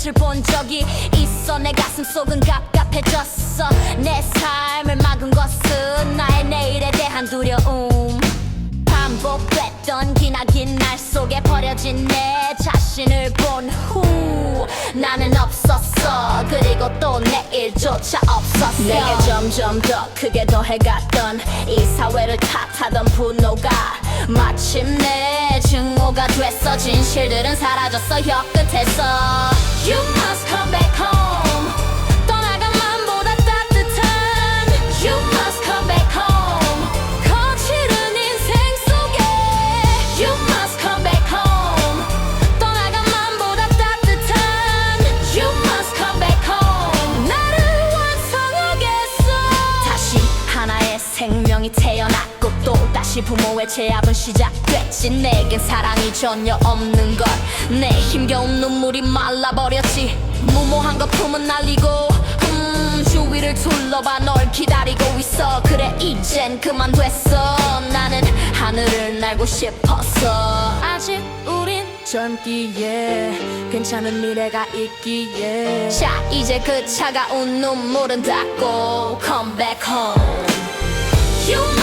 빛을 본 적이 있어. 내 가슴 속은 갑갑해졌어. 내 삶을 막은 것은 나의 내일에 대한 두려움. 반복됐던 기나긴 날 속에 버려진 내 자신을 본 후 나는 없었어. 그리고 또 내일조차 없었어. 내게 점점 더 크게 더해갔던 이 사회를 탓하던 분노가 마침내 증오가 됐어. 진실들은 사라졌어. 혀끝에서 생명이 태어났고 또 다시 부모의 제압은 시작됐지. 내겐 사랑이 전혀 없는 걸 내 힘겨운 눈물이 말라버렸지. 무모한 거품은 날리고 음 주위를 둘러봐 널 기다리고 있어. 그래 이젠 그만 됐어. 나는 하늘을 날고 싶었어. 아직 우린 젊기에 괜찮은 미래가 있기에. 자 이제 그 차가운 눈물은 닦고 Come back home You